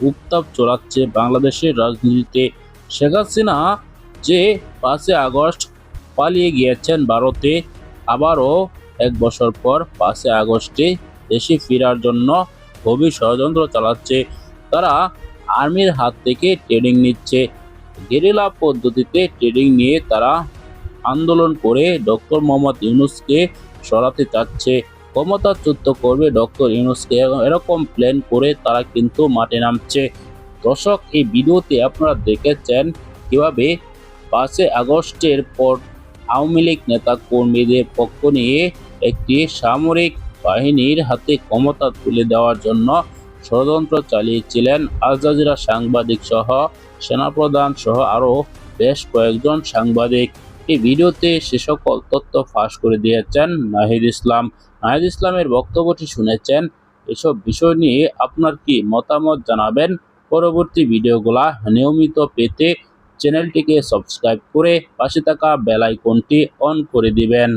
উত্তাপ চড়াচ্ছে বাংলাদেশের রাজনীতিতে। শেখ হাসিনা যে পাঁচই আগস্ট পালিয়ে গিয়েছেন ভারতে, আবারও এক বছর পর পাঁচই আগস্টে দেশে ফেরার জন্য গভীর ষড়যন্ত্র চালাচ্ছে। তারা আর্মির হাত থেকে ট্রেনিং নিচ্ছে। গেরিলা পদ্ধতিতে ট্রেনিং নিয়ে তারা আন্দোলন করে ডক্টর মোহাম্মদ ইউনুসকে সরাতে চাচ্ছে। ক্ষমতাচ্যুত করবে ডক্টর ইউনুসকে। এরকম প্ল্যান করে তারা কিন্তু মাঠে নামছে। দর্শক, এই ভিডিওতে আপনারা দেখেছেন কীভাবে পাঁচই আগস্টের পর আওয়ামী লীগ নেতা কর্মীদের পক্ষ নিয়ে একটি সামরিক বাহিনীর হাতে ক্ষমতা তুলে দেওয়ার জন্য ষড়যন্ত্র চালিয়েছিলেন আল জাজিরা সাংবাদিক সহ সেনাপ্রধান সহ আরও বেশ কয়েকজন সাংবাদিক। এই ভিডিওতে সে সকল তথ্য ফাঁস করে দিয়েছেন নাহিদ ইসলাম। নাহিদ ইসলামের বক্তব্যটি শুনেছেন। এসব বিষয় নিয়ে আপনার কি মতামত জানাবেন? পরবর্তী ভিডিওগুলা নিয়মিত পেতে চ্যানেলটিকে সাবস্ক্রাইব করে পাশে থাকা বেল আইকনটি অন করে দিবেন।